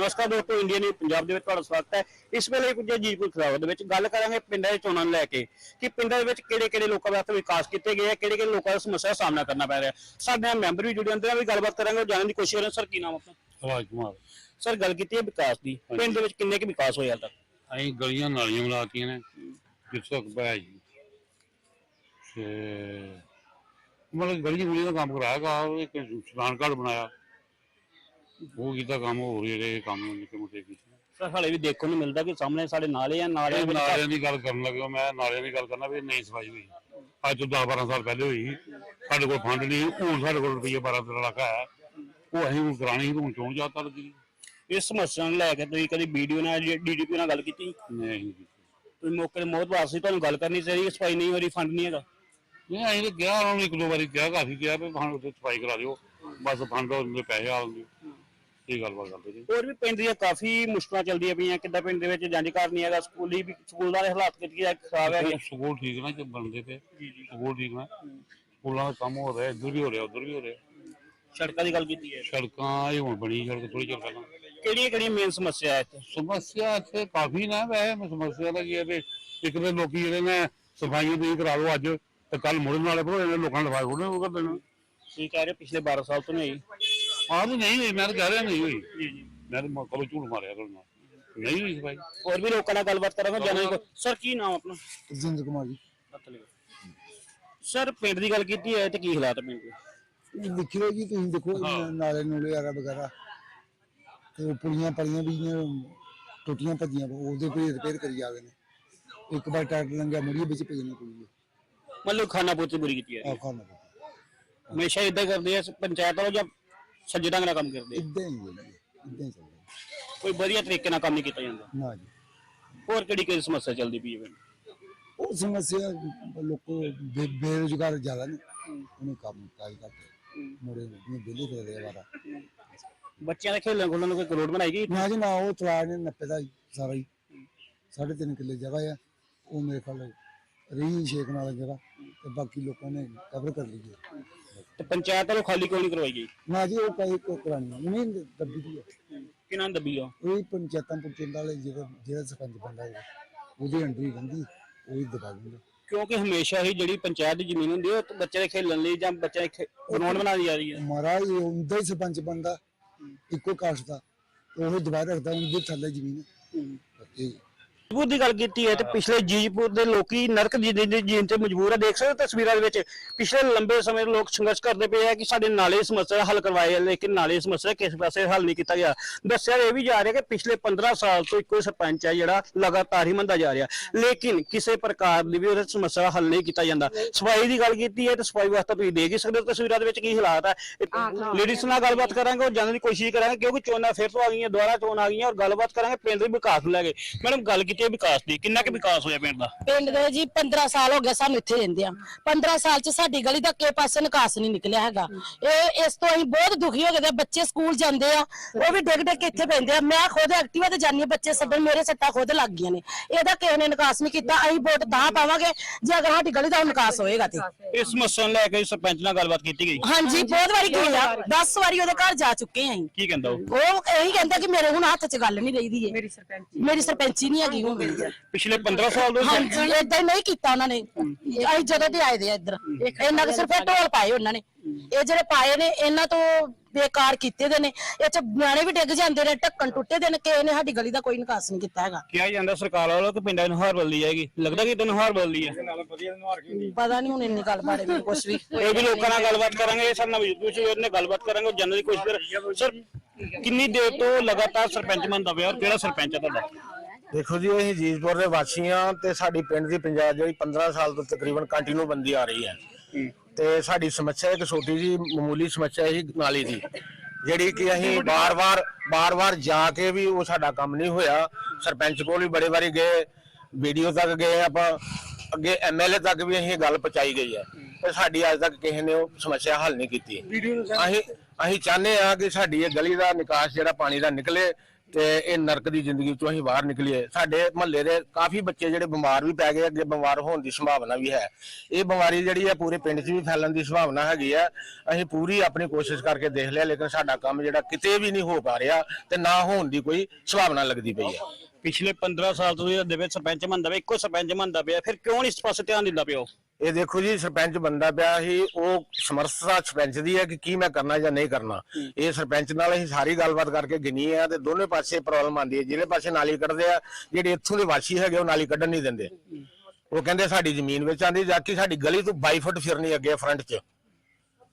ਨਮਸਕਾਰ ਦੋਸਤੋ India news Punjab ਦੇ ਵਿੱਚ ਤੁਹਾਡਾ ਸਵਾਗਤ ਹੈ। ਇਸ ਵੇਲੇ ਕੁਝ ਜੀਪੁਰ ਖਰਾਬ ਦੇ ਵਿੱਚ ਗੱਲ ਕਰਾਂਗੇ ਪਿੰਡਾਂ ਦੇ ਚੋਣਾਂ ਨੂੰ ਲੈ ਕੇ ਕਿ ਪਿੰਡਾਂ ਦੇ ਵਿੱਚ ਕਿਹੜੇ ਕਿਹੜੇ ਲੋਕਾਂ ਵਾਸਤੇ ਵਿਕਾਸ ਕੀਤੇ ਗਏ ਆ ਕਿਹੜੇ ਕਿਹੜੇ ਲੋਕਾਂ ਦਾ ਸਮੱਸਿਆ ਦਾ ਸਾਹਮਣਾ ਕਰਨਾ ਪੈ ਰਿਹਾ। ਸਾਡੇ ਨਾਲ ਮੈਂਬਰ ਵੀ ਜੁੜੇ ਹੁੰਦੇ ਆ ਵੀ ਗੱਲਬਾਤ ਕਰਾਂਗੇ ਉਹ ਜਾਣਨ ਦੀ ਕੋਸ਼ਿਸ਼ ਕਰਾਂਗੇ। ਸਰ ਕੀ ਨਾਮ ਆਪਣਾ? ਆਵਾਜ਼ ਕੁਮਾਰ ਸਰ ਗੱਲ ਕੀਤੀ ਹੈ ਵਿਕਾਸ ਦੀ। ਪਿੰਡ ਦੇ ਵਿੱਚ ਕਿੰਨੇ ਕੁ ਵਿਕਾਸ ਹੋਇਆ ਤੱਕ? ਅਸੀਂ ਗਲੀਆਂ ਨਾਲੀਆਂ ਬਣਾਤੀਆਂ ਨੇ ਜਿੱਥੋਂ ਪਿਆ ਜੀ। ਤੇ ਮਤਲਬ ਗਲੀ ਗੁਲੀ ਦਾ ਕੰਮ ਕਰਾਇਆ ਗਾ ਇੱਕ ਸਨਾਨ ਘਾਟ ਬਣਾਇਆ। ਉਹ ਕੀਤਾ ਕੰਮ ਹੋਰ ਜਿਹੜੇ ਕੰਮ ਨਿੱਕੇ ਮੋਟੇ ਕੀਤੇ। ਸਰ ਹਾਲੇ ਵੀ ਦੇਖਣ ਨੂੰ ਮਿਲਦਾ ਕਿ ਸਾਹਮਣੇ ਸਾਡੇ ਨਾਲੇ ਆ ਨਾਲੇ ਇਹ ਨਾਲਿਆਂ ਦੀ ਗੱਲ ਕਰਨ ਲੱਗਾ ਮੈਂ ਨਾਲਿਆਂ ਦੀ ਗੱਲ ਕਰਨਾ ਵੀ ਨਹੀਂ ਸਫ਼ਾਈ ਹੋਈ। ਅੱਜ ਤੋਂ 10 12 ਸਾਲ ਪਹਿਲੇ ਹੋਈ। ਸਾਡੇ ਕੋਲ ਫੰਡ ਨਹੀਂ ਹੁਣ ਸਾਡੇ ਕੋਲ ਰੁਪਈਆ 12 13 ਲੱਖ ਹੈ ਉਹ ਅਸੀਂ ਹੁਣ ਕਰਾਣੀ ਹੁਣ ਚੋਣ ਜਾਤਾ ਲੱਗੀ? ਇਸ ਸਮੱਸਿਆ ਨੂੰ ਲੈ ਕੇ ਤੁਸੀਂ ਕਦੀ ਵੀਡੀਓ ਨਾਲ ਡੀਡੀਪੀ ਨਾਲ ਗੱਲ ਕੀਤੀ? ਨਹੀਂ ਤੁਸੀਂ ਮੌਕੇ ਤੇ ਮੌਤ ਵਾਸਤੇ ਤੁਹਾਨੂੰ ਗੱਲ ਕਰਨੀ ਚਾਹੀਦੀ ਸਫ਼ਾਈ ਨਹੀਂ ਹੋ ਰਹੀ ਫੰਡ ਨਹੀਂ ਹੈਗਾ। ਨਹੀਂ ਅਸੀਂ ਤਾਂ ਕਿਹਾ ਉਹਨਾਂ ਨੂੰ ਇੱਕ ਦੋ ਵਾਰੀ ਕਿਹਾ ਕਾਫੀ ਕਿਹਾ ਵੀ ਫੰਡ ਉੱਤੇ ਸਫ਼ਾਈ ਕਰਾ ਦਿਓ। ਬਸ ਫੰਡ ਦੇ ਪੈਸੇ ਆਉਂਦੇ ਇਹ ਗੱਲਬਾਤ ਕਰਦੇ ਜੀ? ਹੋਰ ਵੀ ਪਿੰਡ ਦੀਆਂ ਕਾਫੀ ਮੁਸ਼ਕਲਾਂ ਚੱਲਦੀਆਂ ਪਈਆਂ ਕਿੱਦਾਂ ਪਿੰਡ ਦੇ ਵਿੱਚ ਜੰਜ ਘਰ ਨਹੀਂ ਹੈਗਾ ਸਕੂਲੀ ਵੀ ਸਕੂਲ ਦੇ ਹਾਲਾਤ ਕਿਤੇ ਖਰਾਬ ਹੈਗੇ। ਸਕੂਲ ਠੀਕ ਨਾ ਜੇ ਬਣਦੇ ਤੇ। ਸਕੂਲ ਠੀਕ ਨਾ। ਸਕੂਲਾਂ ਦਾ ਕੰਮ ਹੋ ਰਿਹਾ ਇੱਧਰ ਵੀ ਹੋ ਰਿਹਾ ਉੱਧਰ ਵੀ ਹੋ ਰਿਹਾ। ਸੜਕਾਂ ਦੀ ਗੱਲ ਕੀਤੀ ਹੈ। ਸੜਕਾਂ ਇਹ ਹੁਣ ਬਣੀ ਸੜਕ ਥੋੜੀ ਚਿਰ ਪਹਿਲਾਂ ਕਿਹੜੀਆਂ ਕਿਹੜੀਆਂ ਮੇਨ ਸਮੱਸਿਆ ਹੈ ਇੱਥੇ? ਸਮੱਸਿਆ ਇੱਥੇ ਕਾਫੀ ਨਾ ਵੈਸੇ ਸਮੱਸਿਆ ਦਾ ਕੀ ਹੈ ਵੀ ਇੱਕ ਦੇ ਲੋਕੀ ਜਿਹੜੇ ਨੇ ਸਫਾਈਆਂ ਤੁਸੀਂ ਕਰਾ ਲਓ ਅੱਜ ਤੇ ਕੱਲ ਮੁੜਨ ਵਾਲੇ ਭਰੋ ਜਾਂਦੇ ਲੋਕਾਂ ਨੇ ਸਫ਼ਾਈ ਥੋੜ੍ਹਾ ਉਹ ਕਰ ਦੇਣਾ। ਤੁਸੀਂ ਕਹਿ ਰਹੇ ਪਿਛਲੇ 12 ਸਾਲ ਤੋਂ ਨਹੀਂ ਵੀ ਨਹੀਂ ਹੋਈ ਮੈਂ ਤਾਂ ਕਹਿ ਰਿਹਾ ਨਹੀਂ ਹੋਈ। ਮੈਂ ਤਾਂ ਕਦੋਂ ਝੂਠ ਮਾਰਿਆ ਕਰਨਾ ਨਹੀਂ ਹੋਈ ਸਫ਼ਾਈ ਹੋਰ ਵੀ ਲੋਕਾਂ ਨਾਲ ਗੱਲਬਾਤ ਕਰਾਂਗੇ ਜਾਣਾਂਗੇ ਸਰ ਕੀ ਨਾਮ ਆਪਣਾ? ਜਿੰਦਰ ਕੁਮਾਰ ਜੀ। ਸਰ ਪਿੰਡ ਦੀ ਗੱਲ ਕੀਤੀ ਹੈ ਤੇ ਕੀ ਹਾਲਾਤ ਹੈ ਪਿੰਡ ਦੇ? ਇਹ ਦੇਖੀ ਲਓ ਜੀ ਤੁਸੀਂ ਦੇਖੋ ਨਾਲੇ ਨੂਲੇ ਵਗੈਰਾ ਵਗੈਰਾ। ਤੇ ਪੁਲੀਆਂ ਪਲੀਆਂ ਵੀ ਨੇ ਟੁੱਟੀਆਂ ਭੱਜੀਆਂ ਉਹਦੇ ਕੋਈ ਰਿਪੇਅਰ ਕਰੀ ਜਾ ਰਹੇ ਨੇ। ਇੱਕ ਵਾਰ ਟਰੈਕਟਰ ਲੰਘਿਆ ਮੁੜੀਏ ਵਿੱਚ ਪਈ ਨੇ ਪੁਲੀ ਮਤਲਬ ਖਾਣਾ ਪੋਚੇ ਬੁਰੀ ਕੀਤੀ ਹੈ। ਆ ਖਾਣਾ ਹਮੇਸ਼ਾ ਇਦਾਂ ਕਰਦੇ ਆ ਪੰਚਾਇਤ ਵਾਲੋ ਜਾਂ ਸੱਜੇ ਢੰਗ ਨਾਲ ਕੰਮ ਕਰਦੇ ਆ? ਇਦਾਂ ਹੀ ਹੈ ਜੀ ਇਦਾਂ ਹੀ ਚੱਲਦਾ ਕੋਈ ਵਧੀਆ ਤਰੀਕੇ ਨਾਲ ਕੰਮ ਨਹੀਂ ਕੀਤਾ ਜਾਂਦਾ? ਨਾ ਜੀ। ਹੋਰ ਕਿਹੜੀ ਕਿਹੜੀ ਸਮੱਸਿਆ ਚੱਲਦੀ ਪਈ ਹੈ ਪਿੰਡ ਉਹ ਸਮੱਸਿਆ ਲੋਕੋ ਬੇਰੁਜ਼ਗਾਰ ਜ਼ਿਆਦਾ ਨੇ ਉਹਨੇ ਕੰਮ ਕਾਈ ਕਰਦੇ ਮੁੜੇ ਨੇ ਬਿੱਲੀ ਕਰ ਰਿਹਾ ਵਾਰਾ ਬੱਚਿਆਂ ਦੇ ਖੇਲਣ ਖੁੱਲਣ ਨੂੰ ਕੋਈ ਕਰੋੜ ਬਣਾਈ ਗਈ? ਨਾ ਜੀ ਨਾ ਉਹ ਤਲਾੜ ਨੇ ਨੱਪੇ ਦਾ ਸਾਰਾ ਹੀ। ਸਾਢੇ ਤਿੰਨ ਕਿੱਲੇ ਜਗ੍ਹਾ ਆ ਉਹ ਮੇਰੇ ਖਿਆਲ ਰਹੀ ਸ਼ੇਖ ਨਾਲ ਜਗ੍ਹਾ ਤੇ ਬਾਕੀ ਲੋਕਾਂ ਨੇ ਕਵਰ ਕਰ ਲਈ ਹੈ। ਤੇ ਪੰਚਾਇਤ ਵੱਲੋਂ ਖਾਲੀ ਕਿਉਂ ਨਹੀਂ ਕਰਵਾਈ ਗਈ? ਨਾ ਜੀ ਉਹ ਕਈ ਕੋ ਕਰਾਣੀ ਨਹੀਂ ਦੱਬੀ ਦੀ ਹੈ ਕਿਹਨਾਂ ਨੇ ਦੱਬੀ ਆ? ਉਹ ਪੰਚਾਇਤਾਂ ਪੁੰਚਾਇਤਾਂ ਵਾਲੇ ਜਿਹੜਾ ਜਿਹੜਾ ਸਰਪੰਚ ਬੰਦਾ ਹੈ ਉਹਦੇ ਅੰਡਰ ਹੀ ਰਹਿੰਦੀ ਉਹ ਹੀ ਦਬਾ ਦਿੰਦਾ। ਕਿਉਂਕਿ ਹਮੇਸ਼ਾ ਹੀ ਜਿਹੜੀ ਪੰਚਾਇਤ ਦੀ ਜ਼ਮੀਨ ਹੁੰਦੀ ਹੈ ਉਹ ਬੱਚੇ ਦੇ ਖੇਲਣ ਲਈ ਜਾਂ ਬੱਚੇ ਦੇ ਗਰਾਊਂਡ ਬਣਾਈ ਜਾ ਰਹੀ ਹੈ ਮਹਾਰਾਜ ਇਹ ਹੁੰਦਾ ਹੀ ਸਰਪੰਚ ਬੰਦਾ ਇੱਕੋ ਕਾਸਟ ਦਾ ਉਹ ਦਬਾ ਰੱਖਦਾ ਉਹਦੇ ਥੱਲੇ ਜ਼ਮੀਨ ਤੇ ਜੀਜਪੁਰ ਦੀ ਗੱਲ ਕੀਤੀ ਹੈ ਤੇ ਪਿਛਲੇ ਜੀਜਪੁਰ ਦੇ ਲੋਕੀ ਨਰਕ ਦੀ ਜ਼ਿੰਦਗੀ ਜੀਣ ਤੇ ਮਜਬੂਰ ਆ ਦੇਖ ਸਕਦੇ ਹੋ ਤਸਵੀਰਾਂ ਦੇ ਵਿੱਚ ਪਿਛਲੇ ਲੰਬੇ ਸਮੇਂ ਤੋਂ ਲੋਕ ਸੰਘਰਸ਼ ਕਰਦੇ ਪਏ ਆ ਕਿ ਸਾਡੇ ਨਾਲੇ ਦੀ ਸਮੱਸਿਆ ਦਾ ਹੱਲ ਕਰਵਾਏ ਲੇਕਿਨ ਨਾਲੇ ਦੀ ਸਮੱਸਿਆ ਕਿਸੇ ਪਾਸੇ ਹੱਲ ਨਹੀਂ ਕੀਤਾ ਗਿਆ। ਦੱਸਿਆ ਇਹ ਵੀ ਜਾ ਰਿਹਾ ਕਿ ਪਿਛਲੇ 15 ਸਾਲ ਤੋਂ ਇੱਕੋ ਹੀ ਸਰਪੰਚ ਹੈ ਜਿਹੜਾ ਲਗਾਤਾਰ ਹੀ ਮੰਦਾ ਜਾ ਰਿਹਾ। ਲੇਕਿਨ ਕਿਸੇ ਪ੍ਰਕਾਰ ਦੀ ਵੀ ਉਹਦੀ ਸਮੱਸਿਆ ਦਾ ਹੱਲ ਨਹੀਂ ਕੀਤਾ ਜਾਂਦਾ। ਸਫ਼ਾਈ ਦੀ ਗੱਲ ਕੀਤੀ ਹੈ ਤੇ ਸਫ਼ਾਈ ਵਾਸਤੇ ਤੁਸੀਂ ਦੇਖ ਹੀ ਸਕਦੇ ਹੋ ਤਸਵੀਰਾਂ ਦੇ ਵਿੱਚ ਕੀ ਹਾਲਾਤ ਹੈ ਲੇਡੀਜ਼ ਨਾਲ ਗੱਲਬਾਤ ਕਰਾਂਗੇ ਉਹ ਜਾਣਨ ਦੀ ਕੋਸ਼ਿਸ਼ ਕਰਾਂਗੇ ਕਿਉਂਕਿ ਚੋਣਾਂ ਫਿਰ ਤੋਂ ਆ ਗਈਆਂ ਦੁਬਾਰਾ ਚੋਣ ਆ ਗਈਆਂ ਔਰ ਗੱਲਬਾਤ ਕਰਾਂਗੇ ਪਿੰਡ ਦੇ ਵਿਕਾਸ ਨੂੰ ਲੈ ਕੇ। ਮੈਡਮ ਗੱਲ ਕੀਤੀ ਹੈ ਵਿਕਾਸ ਦੀ ਕਿੰਨਾ ਕੁ ਵਿਕਾਸ ਹੋਇਆ ਪਿੰਡ ਦਾ? ਪਿੰਡ ਦੇ ਜੀ 15 ਸਾਲ ਹੋ ਗਏ ਸਾਨੂੰ ਇੱਥੇ ਰਹਿੰਦੇ ਆ 15 ਸਾਲ ਚ ਸਾਡੀ ਗਲੀ ਦਾ ਕਿਸੇ ਪਾਸੇ ਨਿਕਾਸ ਨਹੀਂ ਨਿਕਲਿਆ ਹੈਗਾ। ਇਹ ਇਸ ਤੋਂ ਅਸੀਂ ਬਹੁਤ ਦੁਖੀ ਹੋ ਗਏ ਤੇ ਬੱਚੇ ਸਕੂਲ ਜਾਂਦੇ ਆ ਉਹ ਵੀ ਡਿੱਗ ਡਿੱਗ ਕੇ ਇੱਥੇ ਪੈਂਦੇ ਆ। ਮੈਂ ਖੁਦ ਐਕਟਿਵਾ ਤੇ ਜਾਂਦੀ ਹਾਂ ਬੱਚੇ ਸੱਦਣ ਮੇਰੇ ਸੱਟਾਂ ਖੁਦ ਲੱਗ ਗਈਆਂ ਨੇ। ਇਹਦਾ ਕਿਸੇ ਨੇ ਨਿਕਾਸ ਨਹੀਂ ਕੀਤਾ ਅਸੀਂ ਵੋਟ ਤਾਂ ਪਾਵਾਂਗੇ ਜੇ ਅਗਰ ਸਾਡੀ ਗਲੀ ਦਾ ਨਿਕਾਸ ਹੋਏਗਾ ਤੇ। ਇਸ ਸਮੱਸਿਆ ਨੂੰ ਲੈ ਕੇ ਸਰਪੰਚ ਨਾਲ ਗੱਲਬਾਤ ਕੀਤੀ ਗਈ? ਹਾਂਜੀ ਬਹੁਤ ਵਾਰੀ ਗਏ ਆ। 10 ਵਾਰੀ ਉਹਦੇ ਘਰ ਜਾ ਚੁੱਕੇ ਆ ਅਸੀਂ। ਕੀ ਕਹਿੰਦਾ ਉਹ? ਉਹ ਇਹੀ ਕਹਿੰਦਾ ਕਿ ਮੇਰੇ ਹੁਣ ਹੱਥ 'ਚ ਗੱਲ ਨਹੀਂ ਰਹੀਦੀ ਏ। ਮੇਰੀ ਸਰਪੰਚੀ। ਮੇਰੀ ਸਰਪੰਚੀ ਨਹੀਂ ਹੈਗੀ ਹੁਣ ਮੇਰੀ ਪਿਛਲੇ 15 ਸਾਲ ਤੋਂ ਹਾਂਜੀ ਏਦਾਂ ਹੀ ਨਹੀਂ ਕੀਤਾ ਉਹਨਾਂ ਨੇ। ਅਸੀਂ ਜਦੋਂ ਦੇ ਆਏ ਦੇ ਆ ਇੱਧਰ। ਇਹਨਾਂ ਦੇ ਸਿਰਫ ਇਹ ਢੋਲ ਪਾਏ ਉਹਨਾਂ ਨੇ। ਇਹ ਜਿਹੜੇ ਪਾਏ ਨੇ ਇਹਨਾਂ ਤੋਂ ਬੇਕਾਰ ਕੀਤੇ ਦੇ ਨੇ। ਇਹ ਚ ਨਿਆਣੇ ਵੀ ਡਿੱਗ ਜਾਂਦੇ ਨੇ ਢੱਕਣ ਟੁੱਟੇ ਦੇ ਨੇ ਕਿਸੇ ਨੇ ਸਾਡੀ ਗਲੀ ਦਾ ਕੋਈ ਨਿਕਾਸ ਨਹੀਂ ਕੀਤਾ ਹੈਗਾ। ਕਿਹਾ ਜਾਂਦਾ ਸਰਕਾਰ ਵੱਲੋਂ ਕਿ ਪਿੰਡਾਂ ਨੂੰ ਹਾਰ ਬਦਲੀ ਜਾਏਗੀ ਲੱਗਦਾ ਕਿ ਤੈਨੂੰ ਹਾਰ ਬਦਲੀ ਹੈ। ਪਤਾ ਨਹੀਂ ਹੁਣ ਇੰਨੀ ਗੱਲ ਬਾਰੇ ਮੈਨੂੰ ਕੁਝ ਵੀ। ਇਹ ਵੀ ਲੋਕਾਂ ਨਾਲ ਗੱਲਬਾਤ ਕਰਾਂਗੇ ਸਰ ਨਵਜੀਤ ਕੁਝ ਉਹਨੇ ਗੱਲਬਾਤ ਕਰਾਂਗੇ ਜਾਣਨ ਦੀ ਕੋਸ਼ਿਸ਼ ਕਰ ਸਰ ਕਿੰਨੀ ਦੇਰ ਤੋਂ ਲਗਾਤਾਰ ਸਰਪੰਚ ਬਣਦਾ ਪਿਆ ਔਰ ਕਿਹੜਾ ਸਰਪੰਚ ਹੈ ਤੁਹਾਡਾ? ਦੇਖੋ ਜੀ ਅਸੀਂ ਜੀਜਪੁਰ ਦੇ ਵਾਸੀ ਤੇ ਸਾਡੀ ਪਿੰਡ ਦੀ ਪੰਚਾਇਤ ਜਿਹੜੀ 15 ਸਾਲ ਤੋਂ ਤਕਰੀਬਨ ਕੰਟੀਨਿਊ ਬੰਦੀ ਆ ਰਹੀ ਹੈ। ਤੇ ਸਾਡੀ ਸਮੱਸਿਆ ਇੱਕ ਛੋਟੀ ਜੀ ਮਾਮੂਲੀ ਸਮੱਸਿਆ ਸੀ ਨਾਲੀ ਦੀ। ਜਿਹੜੀ ਕਿ ਅਸੀਂ ਬਾਰ-ਬਾਰ ਬਾਰ-ਬਾਰ ਜਾ ਕੇ ਵੀ ਉਹ ਸਾਡਾ ਕੰਮ ਨਹੀਂ ਹੋਇਆ। ਸਰਪੰਚ ਕੋਲ ਵੀ ਬੜੇ ਵਾਰੀ ਗਏ ਵੀਡੀਓ ਤੱਕ ਗਏ ਆਪਾਂ ਅੱਗੇ ਐਮਐਲਏ ਤੱਕ ਵੀ ਅਸੀਂ ਇਹ ਗੱਲ ਪਹੁੰਚਾਈ ਗਈ ਹੈ। ਤੇ ਸਾਡੀ ਅੱਜ ਤੱਕ ਕਿਸੇ ਨੇ ਉਹ ਸਮੱਸਿਆ ਹੱਲ ਨਹੀਂ ਕੀਤੀ। ਅਸੀਂ ਅਸੀਂ ਚਾਹੁੰਦੇ ਆ ਕਿ ਸਾਡੀ ਇਹ ਗਲੀ ਦਾ ਨਿਕਾਸ ਜਿਹੜਾ ਪਾਣੀ ਦਾ ਨਿਕਲੇ ਤੇ ਇਹ ਨਰਕ ਦੀ ਜ਼ਿੰਦਗੀ ਚੋਂ ਅਸੀਂ ਬਾਹਰ ਨਿਕਲੀਏ। ਸਾਡੇ ਮਹੱਲੇ ਦੇ ਕਾਫੀ ਬੱਚੇ ਜਿਹੜੇ ਬਿਮਾਰ ਵੀ ਪੈ ਗਏ, ਅੱਗੇ ਬਿਮਾਰ ਹੋਣ ਦੀ ਸੰਭਾਵਨਾ ਵੀ ਹੈ। ਇਹ ਬਿਮਾਰੀ ਜਿਹੜੀ ਹੈ ਪੂਰੇ ਪਿੰਡ 'ਚ ਵੀ ਫੈਲਣ ਦੀ ਸੰਭਾਵਨਾ ਹੈਗੀ ਆ। ਅਸੀਂ ਪੂਰੀ ਆਪਣੀ ਕੋਸ਼ਿਸ਼ ਕਰਕੇ ਦੇਖ ਲਿਆ, ਲੇਕਿਨ ਸਾਡਾ ਕੰਮ ਜਿਹੜਾ ਕਿਤੇ ਵੀ ਨਹੀਂ ਹੋ ਪਾ ਰਿਹਾ ਤੇ ਨਾ ਹੋਣ ਦੀ ਕੋਈ ਸੰਭਾਵਨਾ ਲੱਗਦੀ ਪਈ ਹੈ। ਪਿਛਲੇ 15 ਸਾਲ ਤੋਂ ਇਹ ਵਿੱਚ ਸਰਪੰਚ ਮੰਨਦਾ ਪਿਆ, ਇੱਕੋ ਸਰਪੰਚ ਮੰਨਦਾ ਪਿਆ, ਫਿਰ ਕਿਉਂ ਨਹੀਂ ਇਸ ਪਾਸੇ ਧਿਆਨ ਦਿੰਦਾ ਪਿਆ ਇਹ ਦੇਖੋ ਜੀ ਸਰਪੰਚ ਬੰਦਾ ਪਿਆ ਸੀ ਉਹ ਸਮਰਥਤਾ ਸਰਪੰਚ ਦੀ ਹੈ ਕਿ ਕੀ ਮੈਂ ਕਰਨਾ ਜਾਂ ਨਹੀਂ ਕਰਨਾ। ਇਹ ਸਰਪੰਚ ਨਾਲ ਅਸੀਂ ਸਾਰੀ ਗੱਲਬਾਤ ਕਰਕੇ ਗਿਣੀ ਆ ਤੇ ਦੋਨੇ ਪਾਸੇ ਪ੍ਰੋਬਲਮ ਆਉਂਦੀ ਹੈ। ਜਿਹੜੇ ਪਾਸੇ ਨਾਲੀ ਕੱਢਦੇ ਆ ਜਿਹੜੇ ਇੱਥੋਂ ਦੇ ਵਾਸੀ ਹੈਗੇ ਉਹ ਨਾਲੀ ਕੱਢਣ ਨਹੀਂ ਦਿੰਦੇ। ਉਹ ਕਹਿੰਦੇ ਸਾਡੀ ਜ਼ਮੀਨ ਵਿੱਚ ਆਂਦੀ ਜਦਕਿ ਸਾਡੀ ਗਲੀ ਤੋਂ 22 ਫੁੱਟ ਫਿਰਨੀ ਅੱਗੇ ਫਰੰਟ 'ਚ।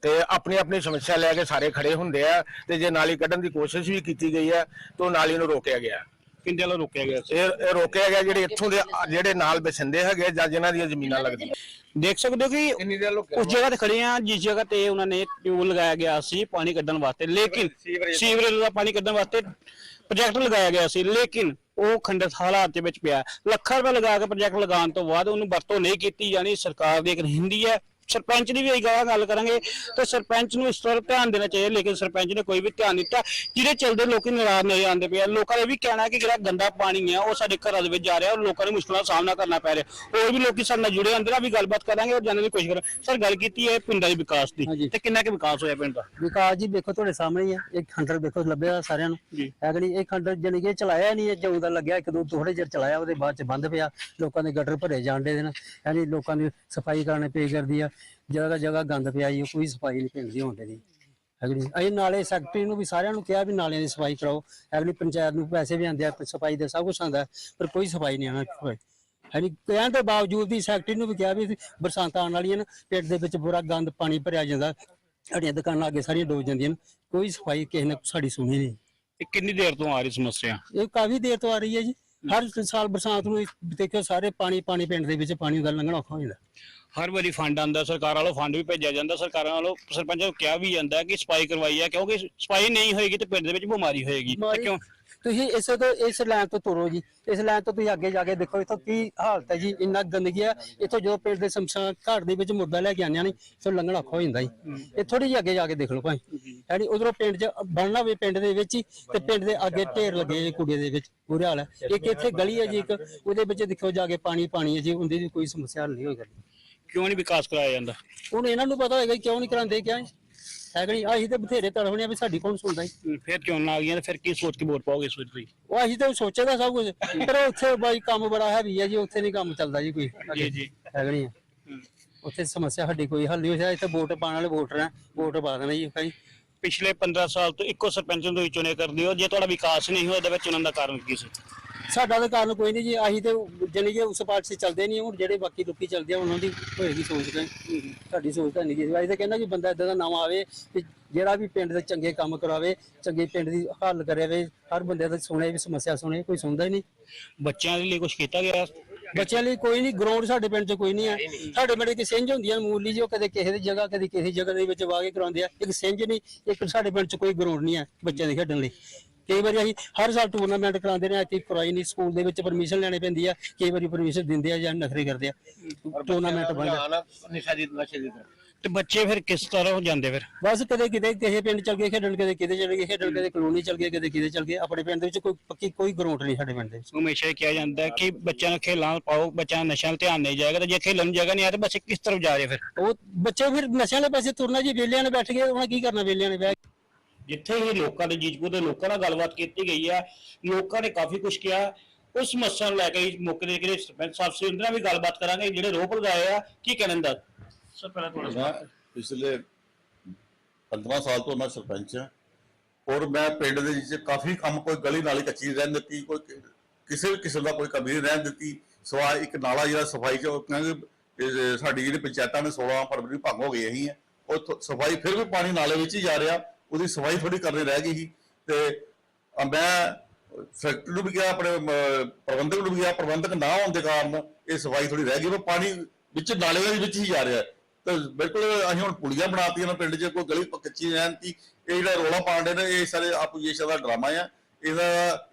ਤੇ ਆਪਣੀ ਆਪਣੀ ਸਮੱਸਿਆ ਲੈ ਕੇ ਸਾਰੇ ਖੜੇ ਹੁੰਦੇ ਆ ਤੇ ਜੇ ਨਾਲੀ ਕੱਢਣ ਦੀ ਕੋਸ਼ਿਸ਼ ਵੀ ਕੀਤੀ ਗਈ ਹੈ ਤਾਂ ਨਾਲੀ ਨੂੰ ਰੋਕਿਆ ਗਿਆ। ਕਿੰਦੇ ਵੱਲੋਂ ਰੋਕਿਆ ਗਿਆ ਸੀ? ਇਹ ਇਹ ਰੋਕਿਆ ਗਿਆ ਜਿਹੜੇ ਇੱਥੋਂ ਦੇ ਜਿਹੜੇ ਨਾਲ ਬਸਿੰਦੇ ਹੈਗੇ ਜਾਂ ਜਿਨ੍ਹਾਂ ਦੀਆਂ ਜ਼ਮੀਨਾਂ ਲੱਗਦੀਆਂ। ਦੇਖ ਸਕਦੇ ਹੋ ਕਿ ਇੰਨੀ ਦੇਰ ਲੋਕ ਉਸ ਜਗ੍ਹਾ ਤੇ ਖੜੇ ਆ ਜਿਸ ਜਗ੍ਹਾ ਤੇ ਉਹਨਾਂ ਨੇ ਟਿਊਬ ਲਗਾਇਆ ਗਿਆ ਸੀ ਪਾਣੀ ਕੱਢਣ ਵਾਸਤੇ। ਲੇਕਿਨ ਸੀਵਰੇਜ ਦਾ ਪਾਣੀ ਕੱਢਣ ਵਾਸਤੇ ਪ੍ਰੋਜੈਕਟ ਲਗਾਇਆ ਗਿਆ ਸੀ। ਲੇਕਿਨ ਉਹ ਖੰਡਿਤ ਹਾਲਾਤ ਦੇ ਵਿੱਚ ਪਿਆ। ਲੱਖਾਂ ਰੁਪਏ ਲਗਾ ਕੇ ਪ੍ਰੋਜੈਕਟ ਲਗਾਉਣ ਤੋਂ ਬਾਅਦ ਉਹਨੂੰ ਵਰਤੋਂ ਨਹੀਂ ਕੀਤੀ ਜਾਣੀ। ਸਰਕਾਰ ਦੀ ਇੱਕ ਹਿੰਦੀ ਹੈ ਸਰਪੰਚ ਦੀ ਵੀ ਇਹ ਗੱਲ ਗੱਲ ਕਰਾਂਗੇ। ਤੇ ਸਰਪੰਚ ਨੂੰ ਇਸ ਤਰ੍ਹਾਂ ਧਿਆਨ ਦੇਣਾ ਚਾਹੀਦਾ ਲੇਕਿਨ ਸਰਪੰਚ ਨੇ ਕੋਈ ਵੀ ਧਿਆਨ ਨਹੀਂ ਦਿੱਤਾ। ਜਿਹਦੇ ਚਲਦੇ ਲੋਕੀ ਨਾਰਾਜ਼ ਨਹੀਂ ਆਉਂਦੇ ਪਏ ਆ। ਲੋਕਾਂ ਦਾ ਇਹ ਵੀ ਕਹਿਣਾ ਹੈ ਕਿ ਜਿਹੜਾ ਗੰਦਾ ਪਾਣੀ ਹੈ ਉਹ ਸਾਡੇ ਘਰਾਂ ਦੇ ਵਿੱਚ ਜਾ ਰਿਹਾ ਔਰ ਲੋਕਾਂ ਨੂੰ ਮੁਸ਼ਕਲਾਂ ਦਾ ਸਾਹਮਣਾ ਕਰਨਾ ਪੈ ਰਿਹਾ। ਹੋਰ ਵੀ ਲੋਕੀ ਸਾਡੇ ਨਾਲ ਜੁੜੇ ਅੰਦਰ ਆ ਵੀ ਗੱਲਬਾਤ ਕਰਾਂਗੇ ਔਰ ਜਾਣਨ ਦੀ ਕੋਸ਼ਿਸ਼ ਕਰਾਂਗੇ। ਸਰ ਗੱਲ ਕੀਤੀ ਹੈ ਪਿੰਡਾਂ ਦੇ ਵਿਕਾਸ ਦੀ। ਹਾਂਜੀ। ਤੇ ਕਿੰਨਾ ਕੁ ਵਿਕਾਸ ਹੋਇਆ ਪਿੰਡ ਦਾ? ਵਿਕਾਸ ਜੀ ਦੇਖੋ ਤੁਹਾਡੇ ਸਾਹਮਣੇ ਹੀ ਹੈ ਇੱਕ ਖੰਡਰ ਦੇਖੋ ਲੱਭਿਆ ਸਾਰਿਆਂ ਨੂੰ। ਜੀ। ਅਗਲੀ ਇਹ ਖੰਡਰ ਜਾਣੀ ਕਿ ਚਲਾਇਆ ਨਹੀਂ ਜਦੋਂ ਦਾ ਲੱਗਿਆ ਇੱਕ ਦੋ ਥੋੜੇ ਚਿਰ ਚਲਾਇਆ ਉਹਦੇ ਬਾਅਦ ਚ ਬੰਦ ਪਿਆ। ਲੋਕਾਂ ਦੇ ਗਟਰ ਭਰੇ ਜਾਂਦੇ ਨੇ ਯਾਨੀ ਲੋਕਾਂ ਦੀ ਸਫ਼ਾਈ ਕਰਨੇ ਪਈ ਕਰਦੀ ਆ। ਜਗ੍ਹਾ ਜਗ੍ਹਾ ਗੰਦ ਪਿਆ ਜੀ ਕੋਈ ਸਫ਼ਾਈ ਨਹੀਂ ਪਿੰਡ ਦੀ ਹੁੰਦੀ ਦੀ ਅਗਲੀ ਅਸੀਂ ਨਾਲੇ ਸੈਕਟਰੀ ਨੂੰ ਵੀ ਸਾਰਿਆਂ ਨੂੰ ਕਿਹਾ ਵੀ ਨਾਲਿਆਂ ਦੀ ਸਫ਼ਾਈ ਕਰਾਓ। ਅਗਲੀ ਪੰਚਾਇਤ ਨੂੰ ਪੈਸੇ ਵੀ ਆਉਂਦੇ ਆ ਸਫ਼ਾਈ ਦੇ ਸਭ ਕੁਝ ਆਉਂਦਾ ਪਰ ਕੋਈ ਸਫ਼ਾਈ ਨਹੀਂ ਆਣਾ ਹਾਂਜੀ ਕਹਿਣ ਦੇ ਬਾਵਜੂਦ ਵੀ ਸੈਕਟਰੀ ਨੂੰ ਵੀ ਕਿਹਾ ਵੀ ਬਰਸਾਤਾਂ ਆਉਣ ਵਾਲੀਆਂ ਨੇ ਪਿੰਡ ਦੇ ਵਿੱਚ ਬੁਰਾ ਗੰਦ ਪਾਣੀ ਭਰਿਆ ਜਾਂਦਾ। ਸਾਡੀਆਂ ਦੁਕਾਨਾਂ ਅੱਗੇ ਸਾਰੀਆਂ ਡੁੱਬ ਜਾਂਦੀਆਂ ਨੇ। ਕੋਈ ਸਫ਼ਾਈ ਕਿਸੇ ਨੇ ਸਾਡੀ ਸੁਣੀ ਨਹੀਂ। ਇਹ ਕਿੰਨੀ ਦੇਰ ਤੋਂ ਆ ਰਹੀ ਸਮੱਸਿਆ? ਇਹ ਕਾਫੀ ਦੇਰ ਤੋਂ ਆ ਰਹੀ ਹੈ ਜੀ। ਹਰ ਸਾਲ ਬਰਸਾਤ ਨੂੰ ਦੇਖਿਓ ਸਾਰੇ ਪਾਣੀ ਪਾਣੀ ਪਿੰਡ ਦੇ ਵਿੱਚ ਪਾਣੀ ਦਾ ਲੰਘਣਾ ਔਖਾ ਹੋ ਜਾਂਦਾ। ਹਰ ਵਾਰੀ ਫੰਡ ਆਂਦਾ ਸਰਕਾਰ ਵੱਲੋਂ ਫੰਡ ਵੀ ਭੇਜਿਆ ਜਾਂਦਾ ਸਰਕਾਰਾਂ ਵੱਲੋਂ ਸਰਪੰਚ ਨੂੰ ਕਿਹਾ ਵੀ ਜਾਂਦਾ ਕਿ ਸਫ਼ਾਈ ਕਰਵਾਈ ਹੈ ਕਿਉਂਕਿ ਸਫ਼ਾਈ ਨਹੀਂ ਹੋਏਗੀ ਤੇ ਪਿੰਡ ਦੇ ਵਿੱਚ ਬਿਮਾਰੀ ਹੋਏਗੀ। ਤੇ ਕਿਉਂ ਤੁਸੀਂ ਇਸੇ ਤੋਂ ਇਸ ਲਾਈਨ ਤੋਂ ਤੁਰੋ ਜੀ। ਇਸ ਲਾਈਨ ਤੋਂ ਤੁਸੀਂ ਅੱਗੇ ਜਾ ਕੇ ਦੇਖੋ ਇੱਥੋਂ ਕੀ ਹਾਲਤ ਹੈ ਜੀ ਇੰਨਾ ਗੰਦਗੀ ਹੈ। ਇੱਥੋਂ ਜਦੋਂ ਪਿੰਡ ਦੇ ਸ਼ਮਸ਼ਾਨ ਘਾਟ ਦੇ ਵਿੱਚ ਮੁਰਦਾ ਲੈ ਕੇ ਆਉਂਦੇ ਨੇ ਇੱਥੋਂ ਲੰਘਣਾ ਔਖਾ ਹੋ ਜਾਂਦਾ ਜੀ। ਇਹ ਥੋੜੀ ਜਿਹੀ ਅੱਗੇ ਜਾ ਕੇ ਦੇਖ ਲਓ ਭਾਈ ਯਾਨੀ ਉਧਰੋਂ ਪਿੰਡ 'ਚ ਬਣਨਾ ਵੀ ਪਿੰਡ ਦੇ ਵਿੱਚ ਹੀ ਤੇ ਪਿੰਡ ਦੇ ਅੱਗੇ ਢੇਰ ਲੱਗੇ ਜੀ ਕੁੜੀਆਂ ਦੇ ਵਿੱਚ। ਬੁਰੇ ਹਾਲ ਹੈ। ਇੱਕ ਇੱਥੇ ਗਲੀ ਹੈ ਜੀ ਇੱਕ ਉਹਦੇ ਵਿੱਚ ਦੇਖੋ ਜਾ ਕੇ ਪਾਣੀ ਪਾਣੀ ਹੈ ਜੀ ਉਹਦੀ ਕੋਈ ਸਮੱਸਿਆ ਹੱਲ ਨਹੀਂ ਹੋਈ ਕਰਦੀ। ਕਿਉਂ ਨਹੀਂ ਵਿਕਾਸ ਕਰਾਇਆ ਜਾਂਦਾ? ਹੁਣ ਇਹਨਾਂ ਨੂੰ ਪਤਾ ਹੋਏਗਾ ਕਿਉਂ ਨਹੀਂ ਕਰਾਉਂਦੇ ਕਿਆ ਹੈ ਕਿ ਨਹੀਂ? ਅਸੀਂ ਤੇ ਬਥੇਰੇ ਤੜਫਣੇ ਆ ਵੀ ਸਾਡੀ ਕੌਣ ਸੁਣਦਾ ਜੀ? ਫਿਰ ਕਿਉਂ ਨਾ ਆ ਗਈਆਂ ਤੇ ਫਿਰ ਕੀ ਸੋਚ ਕੇ ਵੋਟ ਪਾਓਗੇ ਸੋਚ ਤੁਸੀਂ? ਉਹ ਅਸੀਂ ਤਾਂ ਸੋਚੇਦਾ ਸਭ ਕੁਝ ਪਰ ਉੱਥੇ ਬਾਈ ਕੰਮ ਬੜਾ ਹੈਵੀ ਹੈ ਜੀ ਉੱਥੇ ਨਹੀਂ ਕੰਮ ਚੱਲਦਾ ਜੀ ਕੋਈ। ਜੀ ਜੀ। ਹੈ ਕਿ ਨਹੀਂ? ਉੱਥੇ ਸਮੱਸਿਆ ਸਾਡੀ ਕੋਈ ਹੱਲ ਨਹੀਂ ਹੋਇਆ ਇੱਥੇ ਵੋਟ ਪਾਉਣ ਵਾਲੇ ਵੋਟਰ ਆ ਵੋਟ ਪਾ ਦੇਣਾ ਜੀ ਭਾਈ। ਪਿਛਲੇ 15 ਸਾਲ ਤੋਂ ਇੱਕੋ ਸਰਪੰਚ ਨੂੰ ਤੁਸੀਂ ਚੁਣੇ ਕਰਦੇ ਹੋ ਜੇ ਤੁਹਾਡਾ ਵਿਕਾਸ ਨਹੀਂ ਹੋਇਆ ਇਹਦੇ ਵਿੱਚ ਚੁਣਨ ਦਾ ਕਾਰਨ ਕੀ ਸੀ? ਸਾਡਾ ਤਾਂ ਕਾਰਨ ਕੋਈ ਨਹੀਂ ਜੀ ਅਸੀਂ ਤੇ ਜਾਣੀ ਕਿ ਉਸ ਪਾਰਟੀ 'ਚ ਚੱਲਦੇ ਨਹੀਂ ਹੁਣ ਜਿਹੜੇ ਬਾਕੀ ਲੋਕੀ ਚੱਲਦੇ ਆ ਉਹਨਾਂ ਦੀ ਹੋਏਗੀ ਸੋਚ ਕੇ ਸਾਡੀ ਸੋਚ ਤਾਂ ਨਹੀਂ ਜੀ। ਅਸੀਂ ਤਾਂ ਕਹਿੰਦਾ ਕਿ ਬੰਦਾ ਇਦਾਂ ਦਾ ਨਵਾਂ ਆਵੇ ਕਿ ਜਿਹੜਾ ਵੀ ਪਿੰਡ ਦੇ ਚੰਗੇ ਕੰਮ ਕਰਾਵੇ ਚੰਗੇ ਪਿੰਡ ਦੀ ਹੱਲ ਕਰਾਵੇ ਹਰ ਬੰਦੇ ਦੀ ਸੁਣੇ ਵੀ ਸਮੱਸਿਆ ਸੁਣੇ ਕੋਈ ਸੁਣਦਾ ਹੀ ਨਹੀਂ। ਬੱਚਿਆਂ ਦੇ ਲਈ ਕੁਝ ਕੀਤਾ ਗਿਆ? ਬੱਚਿਆਂ ਲਈ ਕੋਈ ਨਹੀਂ ਗਰਾਊਂਡ ਸਾਡੇ ਪਿੰਡ 'ਚ ਕੋਈ ਨਹੀਂ ਹੈ ਸਾਡੇ ਪਿੰਡ ਕਿ ਸਿੰਝ ਹੁੰਦੀਆਂ ਮੂਲੀ ਜੀ ਉਹ ਕਦੇ ਕਿਸੇ ਦੀ ਜਗ੍ਹਾ ਕਦੇ ਕਿਸੇ ਜਗ੍ਹਾ ਦੇ ਵਿੱਚ ਵਾ ਕੇ ਕਰਾਉਂਦੇ ਆ। ਇੱਕ ਸਿੰਝ ਨਹੀਂ ਇੱਕ ਸਾਡੇ ਪਿੰਡ 'ਚ ਕੋਈ ਗਰਾਊਂਡ ਨਹੀਂ ਹੈ ਬੱਚਿਆਂ ਦੇ ਖੇਡਣ ਲਈ। ਕਈ ਵਾਰੀ ਅਸੀਂ ਹਰ ਸਾਲ ਟੂਰਨਾਮੈਂਟ ਕਰਾਉਂਦੇ ਨੇ ਕਿ ਕਰਾਈ ਨਹੀਂ ਸਕੂਲ ਦੇ ਵਿੱਚ ਪਰਮਿਸ਼ਨ ਲੈਣੀ ਪੈਂਦੀ ਆ ਕਈ ਵਾਰੀ ਪਰਮਿਸ਼ਨ ਦਿੰਦੇ ਆ ਜਾਂ ਨਖਰੇ ਕਰਦੇ ਆ ਟੂਰਨਾਮੈਂਟ ਬਣ ਧਿਆਨ ਨਸ਼ਾ ਦੀ ਨਸ਼ੇ ਦੀ। ਤੇ ਬੱਚੇ ਫਿਰ ਕਿਸ ਤਰ੍ਹਾਂ ਜਾਂਦੇ ਫਿਰ ਬਸ ਕਦੇ ਕਿਤੇ ਕਿਸੇ ਪਿੰਡ ਚਲ ਗਏ ਖੇਡਣ ਕਦੇ ਕਿਤੇ ਚਲ ਗਏ ਖੇਡਣ ਕਦੇ ਕਲੋਨੀ ਚਲ ਗਏ ਕਦੇ ਕਿਤੇ ਚਲ ਗਏ ਆਪਣੇ ਪਿੰਡ ਦੇ ਵਿੱਚ ਕੋਈ ਪੱਕੀ ਕੋਈ ਗਰਾਊਂਡ ਨਹੀਂ ਸਾਡੇ ਪਿੰਡ ਦੇ ਵਿੱਚ ਹਮੇਸ਼ਾ ਇਹ ਕਿਹਾ ਜਾਂਦਾ ਹੈ ਕਿ ਬੱਚਿਆਂ ਨੂੰ ਖੇਲਾਂ ਪਾਓ ਬੱਚਿਆਂ ਦਾ ਨਸ਼ਿਆਂ 'ਤੇ ਧਿਆਨ ਨਹੀਂ ਜਾਏਗਾ ਤੇ ਜੇ ਖੇਲਣ ਨੂੰ ਜਗ੍ਹਾ ਨਹੀਂ ਆ ਤੇ ਬੱਚੇ ਕਿਸ ਤਰਫ ਜਾ ਰਹੇ ਫਿਰ ਉਹ ਬੱਚੇ ਫਿਰ ਨਸ਼ਿਆਂ ਦੇ ਪਾਸੇ ਤੁਰਨਾ ਜੀ ਵੇਲਿਆਂ ਨੇ ਬੈਠ ਗਏ ਉਹਨਾਂ ਕੀ ਕਰਨਾ ਵੇਲਿਆਂ ਨੇ ਬਹਿ ਕੇ? ਜਿੱਥੇ ਹੀ ਲੋਕਾਂ ਦੇ ਜੀਜਪੁਰ ਦੇ ਲੋਕਾਂ ਨਾਲ ਗੱਲਬਾਤ ਕੀਤੀ ਗਈ ਹੈ ਲੋਕਾਂ ਨੇ ਕਾਫੀ ਕੁਝ ਕਿਹਾ। ਉਸ ਸਮੱਸਿਆ ਨੂੰ ਲੈ ਕੇ ਮੌਕੇ ਦੇ ਜਿਹੜੇ ਸਰਪੰਚ ਸਾਹਿਬ ਸੀ ਉਹਨਾਂ ਨਾਲ ਵੀ ਗੱਲਬਾਤ ਕਰਾਂਗੇ। ਜਿਹੜੇ ਰੋਪ ਲਗਾਏ ਆ ਕੀ ਕਹਿਣ ਦਾ ਸਰ ਪਹਿਲਾਂ ਤੁਹਾਡਾ ਪਿਛਲੇ 15 ਸਾਲ ਤੋਂ ਮੈਂ ਸਰਪੰਚ ਹਾਂ ਔਰ ਮੈਂ ਪਿੰਡ ਦੇ ਵਿੱਚ ਕਾਫੀ ਕੰਮ ਕੋਈ ਗਲੀ ਨਾਲੀ ਕੱਚੀ ਰਹਿਣ ਦਿੱਤੀ ਕੋਈ ਕਿਸੇ ਵੀ ਕਿਸਮ ਦਾ ਕੋਈ ਕਮੀ ਨਹੀਂ ਰਹਿਣ ਦਿੱਤੀ। ਸਵਾਏ ਇੱਕ ਨਾਲਾ ਜਿਹੜਾ ਸਫ਼ਾਈ ਚ ਕਹਿੰਦੇ ਸਾਡੀ ਜਿਹੜੀ ਪੰਚਾਇਤਾਂ ਨੇ 16 ਫਰਵਰੀ ਭੰਗ ਹੋ ਗਈ ਅਸੀਂ ਉਹ ਸਫ਼ਾਈ ਫਿਰ ਵੀ ਪਾਣੀ ਨਾਲੇ ਵਿੱਚ ਹੀ ਜਾ ਰਿਹਾ। ਉਹਦੀ ਸਫ਼ਾਈ ਥੋੜੀ ਕਰਨੀ ਰਹਿ ਗਈ ਸੀ ਤੇ ਮੈਂ ਫੈਕਟਰੀ ਨੂੰ ਵੀ ਗਿਆ ਆਪਣੇ ਪ੍ਰਬੰਧਕ ਨੂੰ ਵੀ ਗਿਆ ਪ੍ਰਬੰਧਕ ਨਾ ਹੋਣ ਦੇ ਕਾਰਨ ਇਹ ਸਫ਼ਾਈ ਥੋੜੀ ਰਹਿ ਗਈ, ਉਹ ਪਾਣੀ ਵਿੱਚ, ਨਾਲੇ ਦੇ ਵਿੱਚ ਹੀ ਜਾ ਰਿਹਾ। ਤੇ ਬਿਲਕੁਲ ਅਸੀਂ ਹੁਣ ਪੁਲੀਆਂ ਬਣਾਤੀਆਂ ਨੇ ਪਿੰਡ 'ਚ, ਕੋਈ ਗਲੀ ਕੱਚੀ ਰਹਿਣ ਦੀ ਇਹ ਜਿਹੜਾ ਰੋਲਾ ਪਾਉਂਦੇ ਨੇ, ਇਹ ਸਾਰੇ ਆਪੋਜੀਸ਼ਨ ਦਾ ਡਰਾਮਾ ਆ। ਇਹਦਾ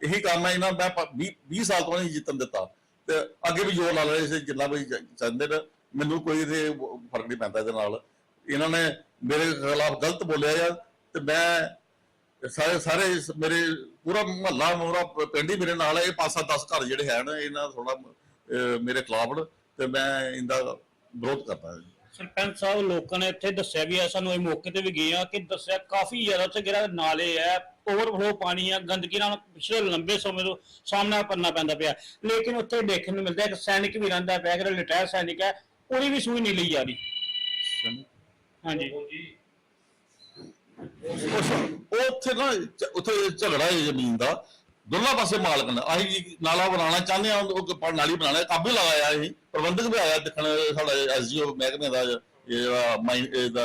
ਇਹੀ ਕੰਮ ਹੈ ਇਹਨਾਂ ਮੈਂ 20 20 ਸਾਲ ਤੋਂ ਨਹੀਂ ਜਿੱਤਣ ਦਿੱਤਾ। ਤੇ ਅੱਗੇ ਵੀ ਜ਼ੋਰ ਲਾ ਰਹੇ ਸੀ, ਜਿੰਨਾ ਵੀ ਚ- ਚਾਹੁੰਦੇ ਨੇ, ਮੈਨੂੰ ਕੋਈ ਇਹਦੇ ਫ਼ਰਕ ਨਹੀਂ ਪੈਂਦਾ ਇਹਦੇ ਨਾਲ। ਇਹਨਾਂ ਨੇ ਮੇਰੇ ਖਿਲਾਫ ਗਲਤ ਬੋਲਿਆ ਆ ਤੇ ਮੈਂ ਤੇ ਸਾਰੇ ਸਾਰੇ ਮੇਰੇ ਪੂਰਾ ਮਹੱਲਾ ਮੋਰਾ ਪਿੰਡ ਹੀ ਮੇਰੇ ਨਾਲ ਹੈ ਇਹ ਪੰਜ ਸੱਤ 10 ਘਰ ਜਿਹੜੇ ਹਨ ਇਹਨਾਂ ਥੋੜਾ ਮੇਰੇ ਖਿਲਾਫ ਤੇ ਮੈਂ ਇਹਦਾ ਵਿਰੋਧ ਕਰਦਾ ਹਾਂ ਸਰਪੰਚ ਸਾਹਿਬ ਲੋਕਾਂ ਨੇ ਇੱਥੇ ਦੱਸਿਆ ਵੀ ਆ ਸਾਨੂੰ ਇਹ ਮੌਕੇ ਤੇ ਵੀ ਗਏ ਆ ਕਿ ਦੱਸਿਆ ਕਾਫੀ ਜ਼ਿਆਦਾ ਉੱਥੇ ਜਿਹੜਾ ਨਾਲੇ ਹੈ ਓਵਰਫਲੋ ਪਾਣੀ ਆ ਗੰਦਗੀ ਨਾਲ ਪਿਛਲੇ ਲੰਬੇ ਸਮੇਂ ਤੋਂ ਸਾਹਮਣਾ ਕਰਨਾ ਪੈਂਦਾ ਪਿਆ। ਲੇਕਿਨ ਉੱਥੇ ਦੇਖਣ ਨੂੰ ਮਿਲਦਾ ਇੱਕ ਸੈਨਿਕ ਵੀ ਰਹਿੰਦਾ ਪਿਆ ਜਿਹੜਾ ਰਿਟਾਇਰ ਸੈਨਿਕ ਹੈ ਉਹਦੀ ਵੀ ਸੂਈ ਨਹੀਂ ਲਈ ਜਾ ਰਹੀ। ਹਾਂਜੀ। ਉੱਥੇ ਨਾ ਉੱਥੇ ਝਗੜਾ ਹੈ ਜ਼ਮੀਨ ਦਾ। ਦੋਨਾਂ ਪਾਸੇ ਮਾਲਕ ਨੇ। ਅਸੀਂ ਨਾਲਾ ਬਣਾਉਣਾ ਚਾਹੁੰਦੇ ਆ ਉਹ ਨਾਲੀ ਬਣਾਉਣਾ ਕਾਬੂ ਲਗਾਇਆ ਇਹ। ਪ੍ਰਬੰਧਕ ਵੀ ਆਇਆ ਦੇਖਣ, ਸਾਡਾ ਐਸਜੀਓ ਮਹਿਕਮੇ ਦਾ ਜਿਹੜਾ ਮਾਈ- ਇਹਦਾ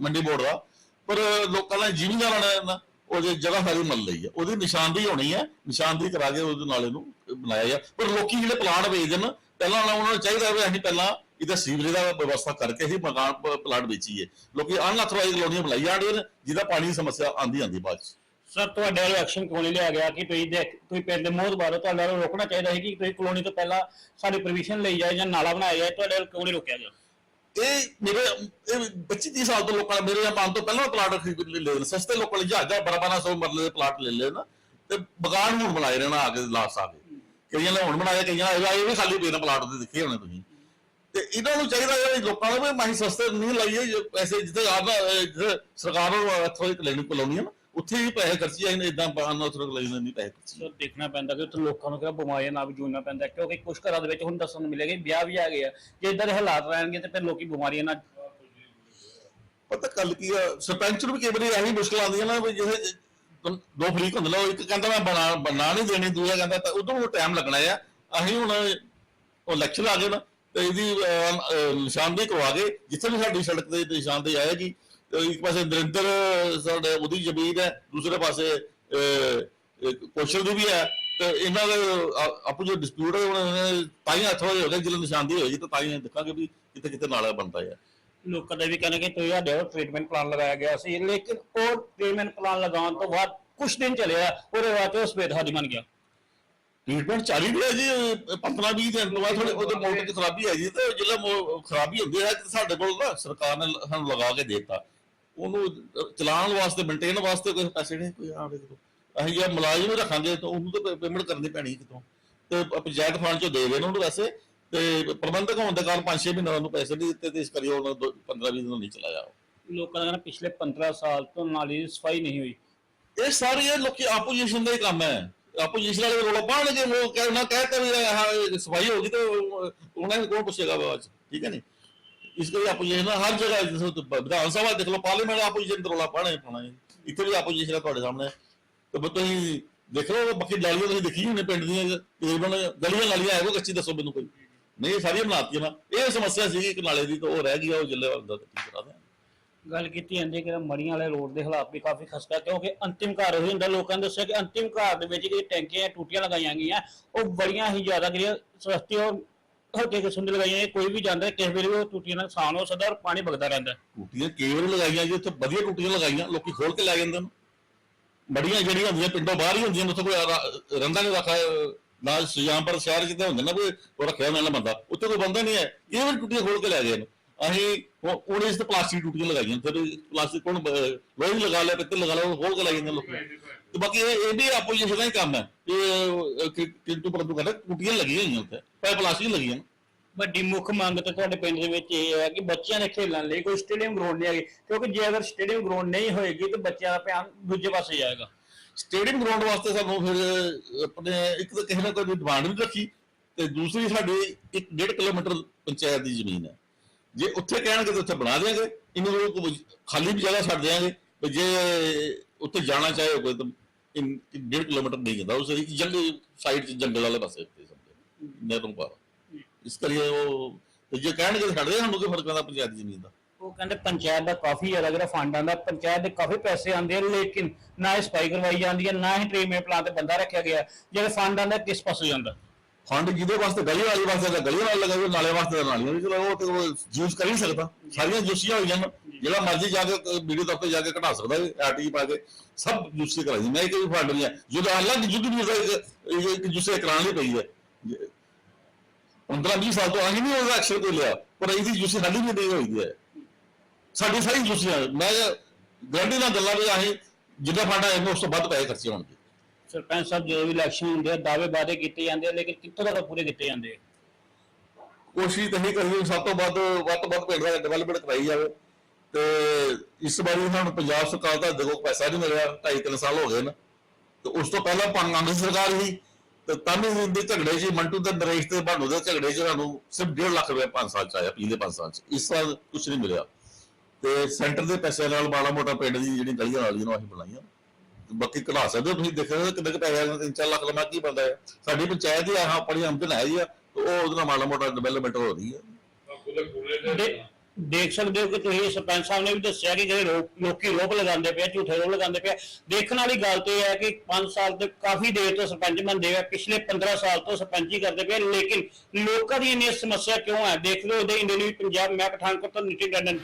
ਮੰਡੀ ਬੋਰਡ ਦਾ। ਪਰ ਲੋਕਾਂ ਨੇ ਜ਼ਿਮੀਂਦਾਰਾਂ ਨੇ ਉਹ ਉਹਦੀ ਜਗ੍ਹਾ ਸਾਰੀ ਮੱਲ ਲਈ ਹੈ। ਉਹਦੀ ਨਿਸ਼ਾਨਦੇਹੀ ਹੋਣੀ ਹੈ। ਨਿਸ਼ਾਨਦੇਹੀ ਕਰਾ ਕੇ ਉਹਦੇ ਨਾਲੇ ਨੂੰ ਬਣਾਇਆ ਜਾ ਪਰ ਲੋਕੀ ਜਿਹੜੇ ਪਲਾਨ ਵੇਚਦੇ ਨੇ, ਪਹਿਲਾਂ ਉਹਨਾਂ ਨੂੰ ਚਾਹੀਦਾ ਵੀ ਅਸੀਂ ਪਹਿਲਾਂ ਇਹਦਾ ਸੀਵਰੇਜ ਦਾ ਵਿਵਸਥਾ ਕਰਕੇ ਹੀ ਮਕਾਨ ਪਲਾਟ ਵੇਚੀਏ। ਲੋਕੀ ਅਨਅਥੋਰਾਈਜ਼ ਕਲੋਨੀਆਂ ਬਣਾਈ ਜਾਂਦੇ ਨੇ ਜਿਹਦਾ ਪਾਣੀ ਦੀ ਸਮੱਸਿਆ ਆਂਦੀ ਆਂਦੀ ਬਾਅਦ ਚ। ਸਰ ਤੁਹਾਡੇ ਵੱਲੋਂ ਐਕਸ਼ਨ ਕਿਉਂ ਨਹੀਂ ਲਿਆ ਗਿਆ ਕਿ ਤੁਸੀਂ ਦੇਖ ਤੁਸੀਂ ਪਿੰਡ ਦੇ ਮੋਹਰ ਬਾਰੇ ਤੁਹਾਡੇ ਵੱਲੋਂ ਰੋਕਣਾ ਚਾਹੀਦਾ ਸੀ ਕਿ ਤੁਸੀਂ ਕਲੋਨੀ ਤੋਂ ਪਹਿਲਾਂ ਸਾਡੀ ਪਰਮਿਸ਼ਨ ਲਈ ਜਾਏ ਜਾਂ ਨਾਲਾ ਬਣਾਇਆ ਜਾਏ ਤੁਹਾਡੇ ਵੱਲੋਂ ਕਿਉਂ ਨਹੀਂ ਰੋਕਿਆ ਗਿਆ? ਇਹ ਮੇਰੇ ਇਹ 25 30 ਸਾਲ ਤੋਂ ਲੋਕਾਂ ਨੇ ਮੇਰੇ ਪਾਣ ਤੋਂ ਪਹਿਲਾਂ ਪਲਾਟ ਖਰੀਦ ਲੈ ਲਏ ਸਸਤੇ ਲੋਕਾਂ ਨੇ ਜਹਾਜ਼ਾ ਬਰਾਬਰਾਂ ਸੌ ਮਰਲੇ ਦੇ ਪਲਾਟ ਲੈ ਲਏ ਨਾ ਤੇ ਬਗਾਨ ਹੁਣ ਬਣਾਏ ਨਾ ਆ ਕੇ ਲਾਸ ਆ ਕੇ। ਕਈਆਂ ਨੇ ਹੁਣ ਬਣਾਇਆ ਕਈਆਂ ਇਹ ਵੀ ਖਾਲੀ ਪਏ ਨੇ ਪਲਾਟ ਦੇ ਦੇਖੇ ਹੋਣੇ ਤੁਸੀਂ। ਤੇ ਇਹਨਾਂ ਨੂੰ ਚਾਹੀਦਾ ਹੈ ਵੀ ਲੋਕਾਂ ਨੂੰ ਵੀ ਮਾਹੀ ਸਸਤੇ ਨਹੀਂ ਲਾਈਏ ਜੇ ਪੈਸੇ ਜਿੱਥੇ ਆ ਨਾ ਇਹ ਜਿੱਥੇ ਸਰਕਾਰ ਨੂੰ ਇੱਥੋਂ ਇੱਕ ਲੈਣੀ ਕਲੋਨੀ ਨਾ ਉੱਥੇ ਹੀ ਪੈਸੇ ਖਰਚੀ ਜਾਂਦੇ ਇਦਾਂ ਬਾਹਰ ਉੱਥੇ ਲੈਣੇ ਨਹੀਂ ਪੈਸੇ ਖਰਚੀ ਸੋ ਦੇਖਣਾ ਪੈਂਦਾ ਕਿ ਉੱਥੇ ਲੋਕਾਂ ਨੂੰ ਕਿਹੜਾ ਬਿਮਾਰੀਆਂ ਨਾਲ ਵੀ ਜੂਝਣਾ ਪੈਂਦਾ ਕਿਉਂਕਿ ਕੁਝ ਘਰਾਂ ਦੇ ਵਿੱਚ ਹੁਣ ਦੱਸਣ ਨੂੰ ਮਿਲੇਗਾ ਵਿਆਹ ਵੀ ਆ ਗਏ ਆ ਜੇ ਇਦਾਂ ਦੇ ਹਾਲਾਤ ਰਹਿਣਗੇ ਤੇ ਫਿਰ ਲੋਕੀ ਬਿਮਾਰੀਆਂ ਨਾਲ ਪਤਾ ਗੱਲ ਕੀ ਆ ਸਰਪੰਚ ਨੂੰ ਵੀ ਕਈ ਵਾਰੀ ਇਹੀ ਮੁਸ਼ਕਲ ਆਉਂਦੀਆਂ ਨਾ ਵੀ ਜਿਹੇ ਦੋ ਫਰੀਕ ਹੁੰਦੇ ਨੇ ਇੱਕ ਕਹਿੰਦਾ ਮੈਂ ਬਣਾ ਬਣਾ ਨਹੀਂ ਦੇਣੀ ਦੂਜਾ ਕਹਿੰਦਾ ਤਾਂ ਉਦੋਂ ਨੂੰ ਟਾਈਮ ਲੱਗਣਾ ਆ ਅਸੀਂ ਹੁਣ ਉਹ ਇਲੈਕਸ਼ਨ ਆ ਗਏ ਨਾ ਤੇ ਇਹਦੀ ਅਹ, ਅਹ, ਨਿਸ਼ਾਨਦੇਹੀ ਕਰਵਾ ਕੇ ਜਿੱਥੇ ਵੀ ਸਾਡੀ ਸੜਕ ਤੇ ਨਿਸ਼ਾਨਦੇਹੀ ਆਏਗੀ ਇੱਕ ਪਾਸੇ ਨਰਿੰਦਰ ਸਾਡੇ ਉਹਦੀ ਜ਼ਮੀਨ ਹੈ ਦੂਸਰੇ ਪਾਸੇ ਅਹ, ਦੀ ਵੀ ਹੈ ਤੇ ਇਹਨਾਂ ਦੇ ਆਪੋ ਜੋ ਡਿਸਪਿਊਟ ਹੈ ਉਹਨਾਂ ਤਾਂ ਹੀ ਹੱਥੋਂ ਹੋ ਗਿਆ ਜਦੋਂ ਨਿਸ਼ਾਨਦੇਹੀ ਹੋਏਗੀ ਤਾਂ ਤਾਂ ਹੀ ਦੇਖਾਂਗੇ ਵੀ ਕਿਤੇ ਕਿਤੇ ਨਾਲਾ ਬਣਦਾ ਹੈ। ਲੋਕਾਂ ਦਾ ਵੀ ਕਹਿਣਾ ਕਿ ਤੁਸੀਂ ਸਾਡੇ ਟ੍ਰੀਟਮੈਂਟ ਪਲਾਨ ਲਗਾਇਆ ਗਿਆ ਸੀ ਲੇਕਿਨ ਉਹ ਟ੍ਰੀਟਮੈਂਟ ਪਲਾਨ ਲਗਾਉਣ ਤੋਂ ਬਾਅਦ ਕੁਝ ਦਿਨ ਚੱਲਿਆ ਉਹਦੇ ਬਾਅਦ ਉਹ ਸਫੇਦ ਹਾਦੀ ਬਣ ਗਿਆ। ਟ੍ਰੀਟਮੈਂਟ ਚੱਲ ਹੀ ਰਿਹਾ ਜੀ 15 20 ਦਿਨ ਤੋਂ ਬਾਅਦ ਥੋੜੇ ਉਹਦੇ ਮੋਟਰ ਦੀ ਖਰਾਬੀ ਹੈ ਜੀ ਤੇ ਜਿਹੜਾ ਖਰਾਬੀ ਹੁੰਦੀ ਹੈ ਤੇ ਸਾਡੇ ਕੋਲ ਨਾ ਸਰਕਾਰ ਨੇ ਸਾਨੂੰ ਲਗਾ ਕੇ ਦਿੱਤਾ। ਉਹਨੂੰ ਚਲਾਉਣ ਵਾਸਤੇ ਮੇਨਟੇਨ ਵਾਸਤੇ ਕੋਈ ਪੈਸੇ ਨਹੀਂ ਕੋਈ ਆ ਦੇਖੋ। ਅਸੀਂ ਜੇ ਮੁਲਾਜ਼ਮ ਰੱਖਾਂਗੇ ਤਾਂ ਉਹਨੂੰ ਤਾਂ ਪੇਮੈਂਟ ਕਰਨੀ ਪੈਣੀ ਕਿਤੋਂ। ਤੇ ਪੰਚਾਇਤ ਫੰਡ ਚੋਂ ਦੇ ਦੇਣ ਉਹਨੂੰ ਵੈਸੇ ਤੇ ਪ੍ਰਬੰਧਕ ਹੋਣ ਦੇ ਕਾਰਨ 5-6 ਮਹੀਨੇ ਉਹਨੂੰ ਪੈਸੇ ਨਹੀਂ ਦਿੱਤੇ ਤੇ ਇਸ ਕਰੀ ਉਹ 15-20 ਦਿਨ ਨਹੀਂ ਚਲਾਇਆ ਲੋਕਾਂ ਦਾ ਪਿਛਲੇ 15 ਸਾਲ ਤੋਂ ਨਾਲੀ ਸਫ਼ਾਈ ਨਹੀਂ ਹੋਈ। ਇਹ ਸਾਰੇ ਲੋਕੀ ਆਪੋਜੀਸ਼ਨ ਦਾ ਹੀ ਕੰਮ ਹੈ। ਆਪੋਜੀਸ਼ਨ ਵਾਲੇ ਰੋਲਾ ਪਾਣਗੇ ਉਹ ਕਹਿਣਾ ਕਹਿਤਾ ਵੀ ਆਹ ਸਫ਼ਾਈ ਹੋ ਗਈ ਤੇ ਉਹਨਾਂ ਨੂੰ ਕੌਣ ਪੁੱਛੇਗਾ ਬਾਅਦ ਠੀਕ ਹੈ ਨਹੀਂ ਇਸ ਲਈ ਆਪੋਜੀਸ਼ਨ ਹਰ ਜਗ੍ਹਾ ਵਿਧਾਨ ਸਭਾ ਦੇਖ ਲਓ, ਪਾਰਲੀਮੈਂਟ ਆਪੋਜੀਸ਼ਨ ਦਾ ਰੋਲਾ ਪਾਣਾ ਹੀ ਪਾਣਾ ਇੱਥੇ ਵੀ ਆਪੋਜੀਸ਼ਨ ਹੈ ਤੁਹਾਡੇ ਸਾਹਮਣੇ ਤੇ ਬਸ ਤੁਸੀਂ ਦੇਖ ਲਓ, ਬਾਕੀ ਨਾਲੀਆਂ ਤੁਸੀਂ ਦੇਖੀ ਹੋਣੇ ਪਿੰਡ ਦੀਆਂ, ਤਕਰੀਬਨ ਗਲੀਆਂ ਨਾਲੀਆਂ ਹੈ ਉਹ ਕੱਚੀ ਦੱਸੋ ਮੈਨੂੰ ਕੋਈ। ਨਹੀਂ, ਇਹ ਸਾਰੀਆਂ ਬਣਾਤੀਆਂ ਨਾ। ਇਹ ਸਮੱਸਿਆ ਸੀਗੀ ਕਿ ਨਾਲੇ ਦੀ, ਤਾਂ ਉਹ ਰਹਿ ਗਈ ਉਹ ਜਿੱਲੇ ਦਾ ਠੀਕ ਕਰਾ ਦੇ ਗੱਲ ਕੀਤੀ ਜਾਂਦੀ ਹੈ ਕਿ ਮੜੀਆਂ ਵਾਲੇ ਰੋਡ ਦੇ ਹਾਲਾਤ ਵੀ ਕਾਫੀ ਖਸਤਾ ਕਿਉਂਕਿ ਅੰਤਿਮ ਘਰ ਉਹੀ ਹੁੰਦਾ, ਲੋਕਾਂ ਨੇ ਦੱਸਿਆ ਕਿ ਅੰਤਿਮ ਘਰ ਦੇ ਵਿੱਚ ਜਿਹੜੀ ਟੈਂਕੀਆਂ, ਟੂਟੀਆਂ ਲਗਾਈਆਂ ਗਈਆਂ, ਉਹ ਬੜੀਆਂ ਹੀ ਜ਼ਿਆਦਾ ਜਿਹੜੀਆਂ ਸਸਤੀ ਔਰ ਹਲਕੇ ਕਿਸਮ ਦੀ ਲਗਾਈਆਂ ਗਈਆਂ। ਕੋਈ ਵੀ ਜਾਂਦਾ ਕਿਸੇ ਵੇਲੇ ਉਹ ਟੂਟੀਆਂ ਨਾਲ ਨੁਕਸਾਨ ਹੋ ਸਕਦਾ ਔਰ ਪਾਣੀ ਵਗਦਾ ਰਹਿੰਦਾ ਟੂਟੀਆਂ ਕੇਵਲ ਲਗਾਈਆਂ ਜੀ ਉੱਥੇ ਵਧੀਆ ਟੂਟੀਆਂ ਲਗਾਈਆਂ, ਲੋਕੀ ਖੋਲ ਕੇ ਲੈ ਜਾਂਦੇ ਨੇ ਬੜੀਆਂ ਜਿਹੜੀਆਂ ਹੁੰਦੀਆਂ, ਪਿੰਡੋਂ ਬਾਹਰ ਹੀ ਹੁੰਦੀਆਂ ਨੇ, ਉੱਥੇ ਕੋਈ ਰਾ- ਰਹਿੰਦਾ ਨਹੀਂ ਰੱਖਾ, ਨਾ ਸੁਜਾਨਪੁਰ ਸ਼ਹਿਰ ਜਿੱਦਾਂ ਹੁੰਦੇ ਨਾ ਕੋਈ, ਉਹ ਰੱਖਿਆ ਹੁੰਦਾ ਬੰਦਾ, ਉੱਥੇ ਕੋਈ ਬੰਦਾ ਨਹੀਂ ਹੈ, ਇਹ ਵੀ ਟੂਟੀਆਂ ਖੋਲ ਕੇ ਲੈ ਗਏ ਨੇ ਅਸੀਂ ਉਹ- ਉਹਨੇ ਇਸ ਤੇ ਪਲਾਸਟਿਕ ਟੂਟੀਆਂ ਲਗਾਈਆਂ ਫਿਰ ਪਲਾਸਟਿਕ ਕੋਣ ਲੋਹੇ ਦੀ ਲਗਾ ਲਿਆ ਪਿੱਤਲ ਲਗਾ ਲਿਆ ਉਹ ਖੋਲ ਕੇ ਲੈ ਜਾਂਦੇ ਲੋਕ ਤੇ ਬਾਕੀ ਇਹ ਇਹ ਵੀ ਆਪੋਜੀਸ਼ਨ ਦਾ ਹੀ ਕੰਮ ਹੈ। ਇਹ ਕਿ- ਕਿੰਤੂ ਪਰੰਤੂ ਕਹਿੰਦਾ ਟੂਟੀਆਂ ਲੱਗੀਆਂ ਹੋਈਆਂ ਉੱਥੇ ਪਰ ਪਲਾਸਟਿਕ ਲੱਗੀਆਂ। ਵੱਡੀ ਮੁੱਖ ਮੰਗ ਤੇ ਤੁਹਾਡੇ ਪਿੰਡ ਦੇ ਵਿੱਚ ਇਹ ਹੈ ਕਿ ਬੱਚਿਆਂ ਦੇ ਖੇਡਣ ਲਈ ਕੋਈ ਸਟੇਡੀਅਮ ਗਰਾਊਂਡ ਨਹੀਂ ਹੈਗੇ ਕਿਉਂਕਿ ਜੇ ਅਗਰ ਸਟੇਡੀਅਮ ਗਰਾਊਂਡ ਨਹੀਂ ਹੋਏਗੀ ਤਾਂ ਬੱਚਿਆਂ ਦਾ ਧਿਆਨ ਦੂਜੇ ਪਾਸੇ ਜਾਏਗਾ। ਸਟੇਡੀਅਮ ਗਰਾਊਂਡ ਵਾਸਤੇ ਸਾਨੂੰ ਫਿਰ ਆਪਣੇ ਇੱਕ ਤਾਂ ਕਿਸੇ ਨੇ ਕੋਈ ਡਿਮਾਂਡ ਨਹੀਂ ਰੱਖੀ ਤੇ ਦੂਸਰੀ ਸਾਡੀ 1.5 ਕਿਲੋਮੀਟਰ ਪੰਚਾਇਤ ਦੀ ਜ਼ਮੀਨ ਹੈ। ਜੇ ਉੱਥੇ ਕਹਿਣਗੇ ਤਾਂ ਉੱਥੇ ਬਣਾ ਦੇਾਂਗੇ ਇਹਨਾਂ ਨੂੰ ਖਾਲੀ ਵੀ ਜਗ੍ਹਾ ਛੱਡ ਦੇਾਂਗੇ ਤੇ ਜੇ ਉੱਥੇ ਜਾਣਾ ਚਾਹੇ ਕੋਈ ਤਾਂ 1.5 ਕਿਲੋਮੀਟਰ ਨਹੀਂ ਜਾਂਦਾ। ਉਸ ਜੰਗਲ ਸਾਈਡ ਚ ਜੰਗਲ ਵਾਲੇ ਪਾਸੇ ਤੇ ਸਮਝੇ ਨਹਿਰੋਂ ਪਾਰ ਇਸ ਕਰੀਏ ਉਹ ਤੇ ਜੇ ਕਹਿਣਗੇ ਛੱਡ ਦੇ ਸਾਨੂੰ ਕੀ ਫ਼ਰਕ ਪੈਂਦਾ? ਪੰਚਾਇਤ ਜ਼ਮੀਨ ਦਾ ਉਹ ਕਹਿੰਦੇ ਪੰਚਾਇਤ ਦਾ ਕਾਫੀ ਜ਼ਿਆਦਾ ਜਿਹੜਾ ਫੰਡ ਆਉਂਦਾ। ਪੰਚਾਇਤ ਦੇ ਕਾਫੀ ਪੈਸੇ ਆਉਂਦੇ ਆ, ਲੇਕਿਨ ਨਾ ਇਹ ਸਫ਼ਾਈ ਕਰਵਾਈ ਜਾਂਦੀ ਹੈ, ਨਾ ਹੀ ਟ੍ਰੀਟਮੈਂਟ ਪਲਾਂਟ ਤੇ ਬੰਦਾ ਰੱਖਿਆ ਗਿਆ। ਜਿਹੜਾ ਫੰਡ ਆਂਦਾ ਕਿਸ ਪਾਸੇ ਜਾਂਦਾ? ਫੰਡ ਜਿਹਦੇ ਵਾਸਤੇ ਗਲੀ ਵਾਲੀ ਵਾਸਤੇ ਤਾਂ ਗਲੀ ਵਾਲਾ ਲਗਾਵੇ ਨਾਲੇ ਵਾਸਤੇ ਤਾਂ ਨਾਲੀਆਂ ਵੀ ਚਲੋ ਉਹ ਤੇ ਉਹ ਯੂਜ਼ ਕਰ ਹੀ ਨਹੀਂ ਸਕਦਾ ਸਾਰੀਆਂ ਜੂਸੀਆਂ ਹੋਈਆਂ ਨੇ ਜਿਹੜਾ ਮਰਜ਼ੀ ਜਾ ਕੇ ਵੀਡੀਓ ਤੱਕ ਜਾ ਕੇ ਘਟਾ ਸਕਦਾ ਹੈ ਆਰਟੀ ਪਾ ਕੇ ਸਭ ਜੂਸੀ ਕਰਾਈ ਮੈਂ ਕੋਈ ਫੰਡ ਨਹੀਂ ਹੈ ਜਦੋਂ ਅਲੱਗ ਜੁਦ ਵੀ ਇੱਕ ਇੱਕ ਜੂਸੇ ਕਰਾਉਣ ਲਈ ਪਈ ਹੈ 15 20 ਸਾਲ ਤੋਂ ਆਹੀ ਨਹੀਂ ਉਹਦਾ ਐਕਸ਼ਨ ਕੋਈ ਲਿਆ ਪਰ ਇਹਦੀ ਜੂਸੀ ਸਾਡੀ ਵੀ ਨਹੀਂ ਹੋਈ ਹੈ ਸਾਡੀ ਸਾਰੀ ਜੂਸੀਆਂ ਮੈਂ ਗਰੰਟੀ ਨਾਲ ਗੱਲਾਂ ਵੀ ਆਹੀ ਜਿੰਨਾ ਫੰਡ ਆਏਗਾ ਉਸ ਤੋਂ ਵੱਧ ਪੈਸੇ ਖਰਚੇ ਹੋਣਗੇ ਸਰਪੰਚ ਸਾਹਿਬ, ਜਦੋਂ ਵੀ ਇਲੈਕਸ਼ਨ ਹੁੰਦੇ ਆ, ਦਾਅਵੇ ਵਾਅਦੇ ਕੀਤੇ ਜਾਂਦੇ ਆ, ਲੇਕਿਨ ਕਿੱਥੋਂ ਤੱਕ ਪੂਰੇ ਕੀਤੇ ਜਾਂਦੇ ਆ? ਕੋਸ਼ਿਸ਼ ਤਾਂ ਇਹੀ ਕਰੀਏ ਸਭ ਤੋਂ ਵੱਧ ਵੱਧ ਤੋਂ ਵੱਧ ਪਿੰਡ ਦਾ ਡਿਵੈਲਪਮੈਂਟ ਕਰਾਈ ਜਾਵੇ। ਤੇ ਇਸ ਵਾਰੀ ਸਾਨੂੰ ਪੰਜਾਬ ਸਰਕਾਰ ਦਾ ਦੇਖੋ ਪੈਸਾ ਨਹੀਂ ਮਿਲਿਆ, ਢਾਈ ਤਿੰਨ ਸਾਲ ਹੋ ਗਏ ਨੇ। ਤੇ ਉਸ ਤੋਂ ਪਹਿਲਾਂ ਪੰਜ ਸਰਕਾਰ ਸੀ, ਤੇ ਤਾਂ ਦੇ ਝਗੜੇ 'ਚ ਮੰਟੂ ਤੇ ਨਰੇਸ਼ ਤੇ ਭਾਨੂ ਦੇ ਝਗੜੇ 'ਚ ਸਾਨੂੰ ਸਿਰਫ 1.5 ਲੱਖ ਰੁਪਏ 5 ਸਾਲ 'ਚ ਆਇਆ ਪਿਛਲੇ 5 ਸਾਲ 'ਚ। ਇਸ ਸਾਲ ਕੁਝ ਨਹੀਂ ਮਿਲਿਆ। ਤੇ ਸੈਂਟਰ ਦੇ ਪੈਸੇ ਨਾਲ ਮਾੜਾ ਮੋਟਾ ਪਿੰਡ ਦੀ ਜਿਹੜੀ ਗਲੀਆਂ ਵਾਲੀਆਂ ਨੂੰ ਅਸੀਂ ਬਣਾਈਆਂ। ਬਾਕੀ ਕਢਾ ਸਕਦੇ ਹੋ ਤੁਸੀਂ ਦੇਖੋ ਕਿੰਨੇ ਕੁ ਪੈਸੇ ਆਏ 3-4 ਲੱਖ ਲਮਾ ਕੀ ਬੰਦਾ ਹੈ। ਸਾਡੀ ਪੰਚਾਇਤ ਹੀ ਆਹ ਆਪਣੀ ਆਮਦਨ ਹੈ ਜੀ ਆ ਤੇ ਉਹ ਉਹਦੇ ਨਾਲ ਮਾੜਾ ਮੋਟਾ ਡਿਵੈਲਪਮੈਂਟ ਹੋ ਰਹੀ ਹੈ। ਦੇ- ਦੇਖ ਸਕਦੇ ਹੋ ਕਿ ਤੁਸੀਂ ਸਰਪੰਚ ਸਾਹਿਬ ਨੇ ਵੀ ਦੱਸਿਆ ਕਿ ਜਿਹੜੇ ਰੋ- ਲੋਕੀ ਰੋਪ ਲਗਾਉਂਦੇ ਪਏ ਆ, ਝੂਠੇ ਰੋਪ ਲਗਾਉਂਦੇ ਪਏ ਆ। ਦੇਖਣ ਵਾਲੀ ਗੱਲ ਤੇ ਇਹ ਹੈ ਕਿ 5 ਸਾਲ ਤੋਂ ਕਾਫੀ ਦੇਰ ਤੋਂ ਸਰਪੰਚ ਬਣਦੇ ਆ ਪਿਛਲੇ 15 ਸਾਲ ਤੋਂ ਸਰਪੰਚੀ ਕਰਦੇ ਪਏ ਆ, ਲੇਕਿਨ ਲੋਕਾਂ ਦੀ ਇੰਨੀ ਸਮੱਸਿਆ ਕਿਉਂ ਹੈ? ਦੇਖ ਲਓ ਉਹਦੇ ਇੰਡੀਅਨ ਪੰਜਾਬ ਮੈਂ ਪਠਾਨਕੋਟ ਤੋਂ ਨਿਤਿਨ ਟੰਡਨ